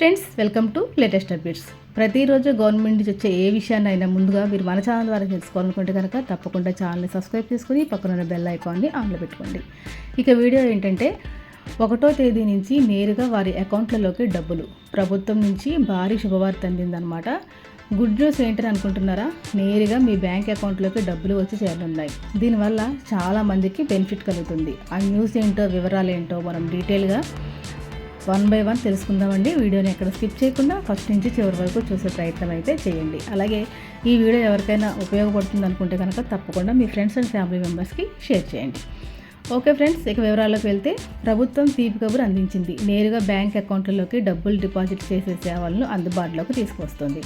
Friends welcome to latest updates ప్రతిరోజు government నుంచి వచ్చే ఏ విషయాన్నైనా ముందుగా మీరు మన ఛానల్ ద్వారా తెలుసుకోవాలనుకుంటే కనుక తప్పకుండా ఛానల్ని సబ్స్క్రైబ్ చేసుకుని పక్కన ఉన్న బెల్ ఐకాన్ని ఆన్లో పెట్టుకోండి. ఇక వీడియో ఏంటంటే ఒకటో తేదీ నుంచి నేరుగా వారి అకౌంట్లలోకి డబ్బులు. ప్రభుత్వం నుంచి భారీ శుభవార్త అందిందనమాట గుడ్ న్యూస్ ఏంటని అనుకుంటున్నారా? నేరుగా మీ బ్యాంక్ అకౌంట్లోకి డబ్బులు వచ్చి చేరనున్నాయి. దీనివల్ల చాలా మందికి బెనిఫిట్ కలుగుతుంది. ఆ న్యూస్ ఏంటో వివరాలు ఏంటో మనం డీటెయిల్గా వన్ బై వన్ తెలుసుకుందామండి. వీడియోని ఎక్కడ స్కిప్ చేయకుండా ఫస్ట్ నుంచి చివరి వరకు చూసే ప్రయత్నం అయితే చేయండి. అలాగే ఈ వీడియో ఎవరికైనా ఉపయోగపడుతుంది అనుకుంటే కనుక తప్పకుండా మీ ఫ్రెండ్స్ అండ్ ఫ్యామిలీ మెంబర్స్కి షేర్ చేయండి. ఓకే ఫ్రెండ్స్ ఇక వివరాల్లోకి వెళ్తే ప్రభుత్వం తీపి కబురు అందించింది. నేరుగా బ్యాంక్ అకౌంట్లలోకి డబ్బులు డిపాజిట్ చేసే సేవలను అందుబాటులోకి తీసుకొస్తుంది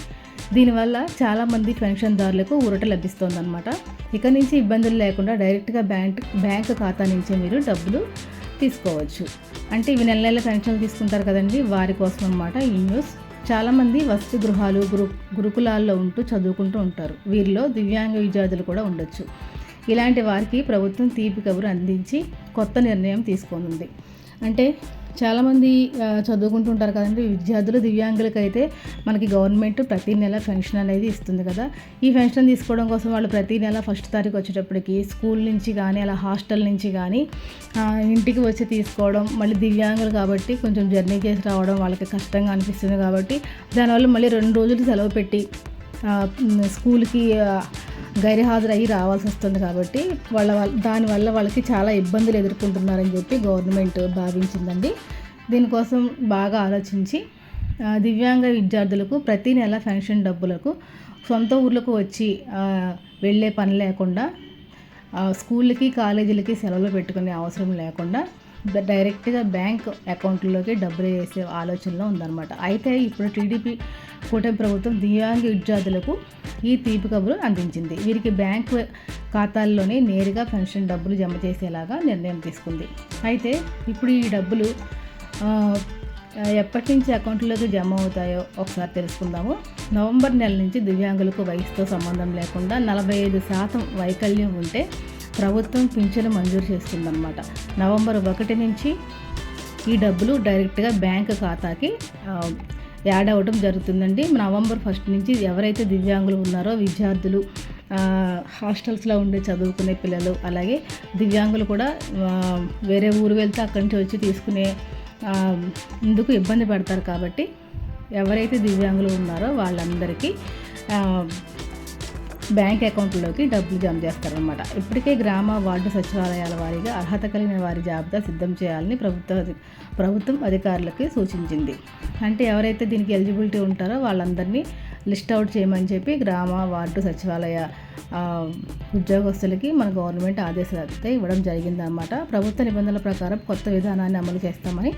దీనివల్ల చాలామంది పెన్షన్దారులకు ఊరట లభిస్తోందన్నమాట. ఇక నుంచి ఇబ్బందులు లేకుండా డైరెక్ట్గా బ్యాంక్ బ్యాంక్ ఖాతా నుంచే మీరు డబ్బులు తీసుకోవచ్చు. అంటే ఇవి నెల నెల పెన్షన్లు తీసుకుంటారు కదండి వారి కోసం అనమాట ఈ న్యూస్. చాలామంది వసతి గృహాలు గురు గురుకులాల్లో ఉంటూ చదువుకుంటూ ఉంటారు. వీరిలో దివ్యాంగ విద్యార్థులు కూడా ఉండొచ్చు. ఇలాంటి వారికి ప్రభుత్వం తీపి కబురు అందించి కొత్త నిర్ణయం తీసుకుంది. అంటే చాలామంది చదువుకుంటుంటారు కదండి. విద్యార్థులు దివ్యాంగులకి అయితే మనకి గవర్నమెంట్ ప్రతి నెల పెన్షన్ అనేది ఇస్తుంది కదా. ఈ పెన్షన్ తీసుకోవడం కోసం వాళ్ళు ప్రతి నెల ఫస్ట్ తారీఖు వచ్చేటప్పటికి స్కూల్ నుంచి కానీ అలా హాస్టల్ నుంచి కానీ ఇంటికి వచ్చి తీసుకోవడం మళ్ళీ దివ్యాంగులు కాబట్టి కొంచెం జర్నీ చేసి రావడం వాళ్ళకి కష్టంగా అనిపిస్తుంది కాబట్టి దానివల్ల మళ్ళీ రెండు రోజులు సెలవు పెట్టి స్కూల్కి గైర్హాజరయ్యి రావాల్సి వస్తుంది కాబట్టి వాళ్ళ దానివల్ల వాళ్ళకి చాలా ఇబ్బందులు ఎదుర్కొంటున్నారని చెప్పి గవర్నమెంట్ భావించిందండి. దీనికోసం బాగా ఆలోచించి దివ్యాంగ విద్యార్థులకు ప్రతి నెల పెన్షన్ డబ్బులకు సొంత ఊర్లకు వచ్చి వెళ్ళే పని లేకుండా స్కూళ్ళకి కాలేజీలకి సెలవులు పెట్టుకునే అవసరం లేకుండా డైరెక్ట్గా బ్యాంక్ అకౌంట్లోకి డబ్బులు వేసే ఆలోచనలో ఉందన్నమాట. అయితే ఇప్పుడు టీడీపీ కూటమి ప్రభుత్వం దివ్యాంగ విద్యార్థులకు ఈ తీపి కబురు అందించింది. వీరికి బ్యాంకు ఖాతాల్లోనే నేరుగా పెన్షన్ డబ్బులు జమ చేసేలాగా నిర్ణయం తీసుకుంది. అయితే ఇప్పుడు ఈ డబ్బులు ఎప్పటి నుంచి అకౌంట్లోకి జమ అవుతాయో ఒకసారి తెలుసుకుందాము. నవంబర్ నెల నుంచి దివ్యాంగులకు వయసుతో సంబంధం లేకుండా నలభై ఐదు శాతం వైకల్యం ఉంటే ప్రభుత్వం పింఛను మంజూరు చేస్తుందన్నమాట. నవంబర్ ఒకటి నుంచి ఈ డబ్బులు డైరెక్ట్గా బ్యాంక్ ఖాతాకి యాడ్ అవ్వడం జరుగుతుందండి. నవంబర్ ఫస్ట్ నుంచి ఎవరైతే దివ్యాంగులు ఉన్నారో విద్యార్థులు హాస్టల్స్లో ఉండే చదువుకునే పిల్లలు అలాగే దివ్యాంగులు కూడా వేరే ఊరు వెళ్తే అక్కడి నుంచి వచ్చి తీసుకునే ఇందుకు ఇబ్బంది పడతారు కాబట్టి ఎవరైతే దివ్యాంగులు ఉన్నారో వాళ్ళందరికీ బ్యాంక్ అకౌంట్లోకి డబ్బులు జమ చేస్తారనమాట ఇప్పటికే గ్రామ వార్డు సచివాలయాల వారీగా అర్హత కలిగిన వారి జాబితా సిద్ధం చేయాలని ప్రభుత్వ ప్రభుత్వం అధికారులకి సూచించింది. అంటే ఎవరైతే దీనికి ఎలిజిబిలిటీ ఉంటారో వాళ్ళందరినీ లిస్ట్ అవుట్ చేయమని చెప్పి గ్రామ వార్డు సచివాలయ ఉద్యోగస్తులకి మన గవర్నమెంట్ ఆదేశాలు అయితే ఇవ్వడం జరిగిందనమాట ప్రభుత్వ నిబంధనల ప్రకారం కొత్త విధానాన్ని అమలు చేస్తామని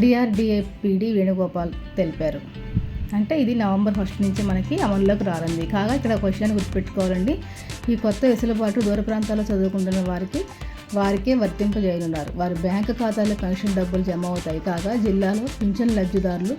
డిఆర్డిఏపిడి వేణుగోపాల్ తెలిపారు. అంటే ఇది నవంబర్ ఫస్ట్ నుంచి మనకి అమల్లోకి రానుంది కాగా ఇక్కడ క్వశ్చన్ గుర్తుపెట్టుకోవాలండి. ఈ కొత్త వెసులుబాటు దూర ప్రాంతాల్లో చదువుకుంటున్న వారికి వారికే వర్తింపజేయనున్నారు. వారి బ్యాంకు ఖాతాలో పెన్షన్ డబ్బులు జమ అవుతాయి. కాగా జిల్లాలో పింఛన్ లబ్ధిదారులు